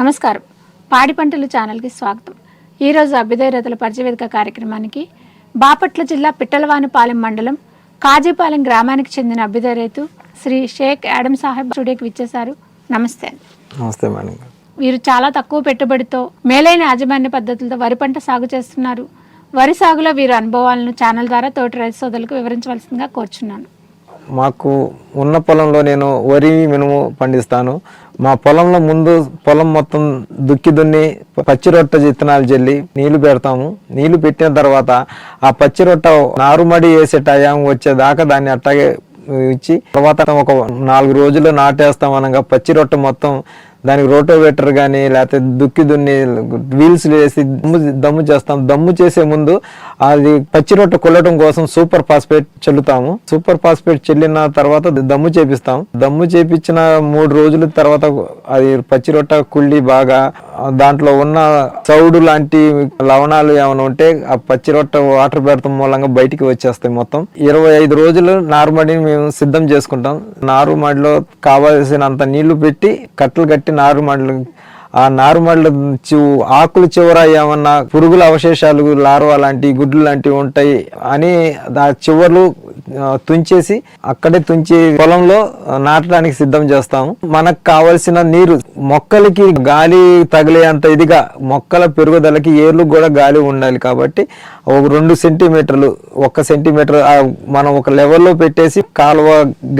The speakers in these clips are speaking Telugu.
నమస్కారం. పాడి పంటలు ఛానల్కి స్వాగతం. ఈరోజు అభ్యుదయ రైతుల పరిచయవేదిక కార్యక్రమానికి బాపట్ల జిల్లా పిట్టలవానిపాలెం మండలం కాజీపాలెం గ్రామానికి చెందిన అభ్యుదయ రైతు శ్రీ షేక్ యాడమ్ సాహెబ్ స్టూడియోకి విచ్చేశారు. నమస్తే నమస్తే మేడం. వీరు చాలా తక్కువ పెట్టుబడితో మేలైన యాజమాన్య పద్ధతులతో వరి పంట సాగు చేస్తున్నారు. వరి సాగులో వీరి అనుభవాలను ఛానల్ ద్వారా తోటి రైతు సోదరులకు వివరించవలసిందిగా కోరుచున్నాను. మాకు ఉన్న పొలంలో నేను వరి మినుము పండిస్తాను. మా పొలంలో ముందు పొలం మొత్తం దుక్కి దున్ని పచ్చి రొట్ట విత్తనాలు జల్లి నీళ్ళు పెడతాము. నీళ్ళు పెట్టిన తర్వాత ఆ పచ్చి రొట్ట నారుమడి వేసే టయాం వచ్చేదాకా దాన్ని అట్టాగే ఇచ్చి తర్వాత ఒక నాలుగు రోజులు నాటేస్తాం అనగా పచ్చి రొట్ట మొత్తం దానికి రోటోవేటర్ కానీ లేకపోతే దుక్కి దున్ని వీల్స్ వేసి దమ్ము దమ్ము చేస్తాం. దమ్ము చేసే ముందు అది పచ్చి రొట్టె కొల్లటం కోసం సూపర్ ఫాస్ఫేట్ చల్లుతాము. సూపర్ ఫాస్ఫేట్ చెల్లిన తర్వాత దమ్ము చేపిస్తాం. దమ్ము చేపించిన మూడు రోజుల తర్వాత అది పచ్చి రొట్ట కుళ్ళి బాగా దాంట్లో ఉన్న చౌడు లాంటి లవణాలు ఏమైనా ఉంటే ఆ పచ్చి రొట్ట వాటర్ పెడతాం మూలంగా బయటికి వచ్చేస్తాయి మొత్తం. ఇరవై ఐదు రోజులు నారుమడిని మేము సిద్ధం చేసుకుంటాం. నారుమడిలో కావాల్సినంత నీళ్ళు పెట్టి కట్టలు కట్టి నారుమడులు ఆ నారుమడులు ఆకులు చివర ఏమన్నా పురుగుల అవశేషాలు లార్వా లాంటి గుడ్లు లాంటివి ఉంటాయి అని ఆ చివర్లు తుంచేసి అక్కడే తుంచి పొలంలో నాటడానికి సిద్ధం చేస్తాము. మనకు కావలసిన నీరు మొక్కలకి గాలి తగిలేంత ఇదిగా మొక్కల పెరుగుదలకి ఏర్లు కూడా గాలి ఉండాలి కాబట్టి ఒక రెండు సెంటీమీటర్లు ఒక సెంటీమీటర్ మనం ఒక లెవెల్లో పెట్టేసి కాలువ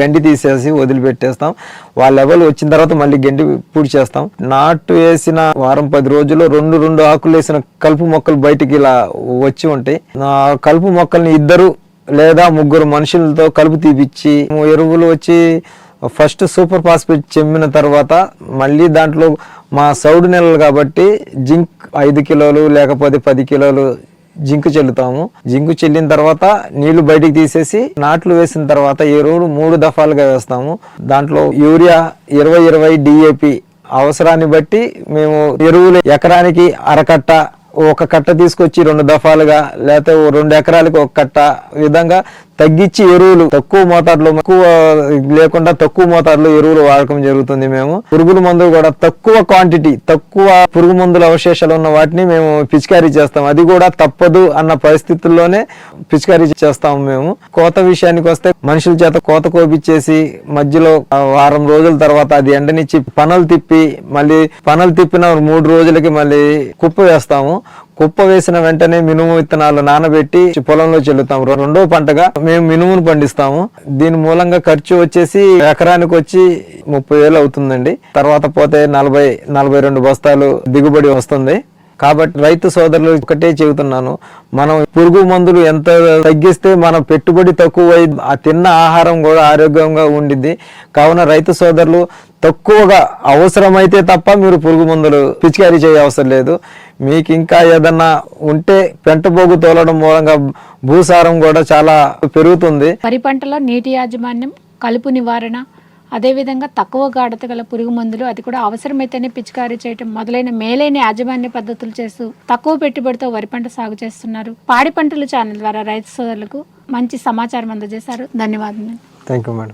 గండి తీసేసి వదిలిపెట్టేస్తాం. ఆ లెవెల్ వచ్చిన తర్వాత మళ్ళీ గండి పూడి చేస్తాం. నాటు వేసిన వారం పది రోజుల్లో రెండు రెండు ఆకులు వేసిన కలుపు మొక్కలు బయటికి ఇలా వచ్చి ఉంటాయి. కలుపు మొక్కల్ని ఇద్దరు లేదా ముగ్గురు మనుషులతో కలుపు తీపిచ్చి ఎరువులు వచ్చి ఫస్ట్ సూపర్ ఫాస్ఫేట్ చెమ్మిన తర్వాత మళ్ళీ దాంట్లో మా సౌడు నెలలు కాబట్టి జింక్ ఐదు కిలోలు లేకపోతే పది కిలోలు జింక్ చెల్లుతాము. జింకు చెల్లిన తర్వాత నీళ్ళు బయటికి తీసేసి నాట్లు వేసిన తర్వాత ఎరువులు మూడు దఫాలుగా వేస్తాము. దాంట్లో యూరియా ఇరవై ఇరవై డిఏపి అవసరాన్ని బట్టి మేము ఎరువులు ఎకరానికి అరకట్ట ఒక కట్ట తీసుకొచ్చి రెండు దఫాలుగా లేకపోతే రెండు ఎకరాలకు ఒక కట్ట విధంగా తగ్గించి ఎరువులు తక్కువ మోతాదులో ఎక్కువ లేకుండా తక్కువ మోతాదులో ఎరువులు వాడకం జరుగుతుంది మేము. పురుగుల మందులు కూడా తక్కువ క్వాంటిటీ తక్కువ పురుగు మందుల అవశేషాలు ఉన్న వాటిని మేము పిచికారీ చేస్తాం. అది కూడా తప్పదు అన్న పరిస్థితుల్లోనే పిచికారీ చేస్తాము మేము. కోత విషయానికి వస్తే మనుషుల చేత కోత కోపిచ్చేసి మధ్యలో వారం రోజుల తర్వాత అది ఎండనిచ్చి పనులు తిప్పి మళ్ళీ పనులు తిప్పిన మూడు రోజులకి మళ్ళీ కుప్ప వేస్తాము. కుప్ప వేసిన వెంటనే మినుము విత్తనాలు నానబెట్టి పొలంలో చెల్లుతాం. రెండో పంటగా మేము మినుమును పండిస్తాము. దీని మూలంగా ఖర్చు వచ్చేసి ఎకరానికి వచ్చి ముప్పై వేలు అవుతుందండి. తర్వాత పోతే నలభై నలభై రెండు బస్తాలు దిగుబడి వస్తుంది. కాబట్టి రైతు సోదరులు ఒకటే చెబుతున్నాను. మనం పురుగు మందులు ఎంత తగ్గిస్తే మన పెట్టుబడి తక్కువ ఆ తిన్న ఆహారం కూడా ఆరోగ్యంగా ఉండిద్ది. కావున రైతు సోదరులు తక్కువగా అవసరమైతే తప్ప మీరు పురుగు మందులు పిచికారీ చేయ అవసరం లేదు. మీకు ఇంకా ఏదన్నా ఉంటే పెంటపోగు తోలడం మూలంగా భూసారం కూడా చాలా పెరుగుతుంది. వరి పంటలో నీటి యాజమాన్యం కలుపు నివారణ అదేవిధంగా తక్కువ గాఢత గల పురుగు మందులు అది కూడా అవసరమైతేనే పిచికారీ చేయటం మొదలైన మేలైన యాజమాన్య పద్ధతులు చేస్తూ తక్కువ పెట్టుబడితో వరి పంట సాగు చేస్తున్నారు. పాడి పంటలు ఛానల్ ద్వారా రైతు సోదరులకు మంచి సమాచారం అందజేశారు. ధన్యవాదాలు థ్యాంక్ యూ మేడం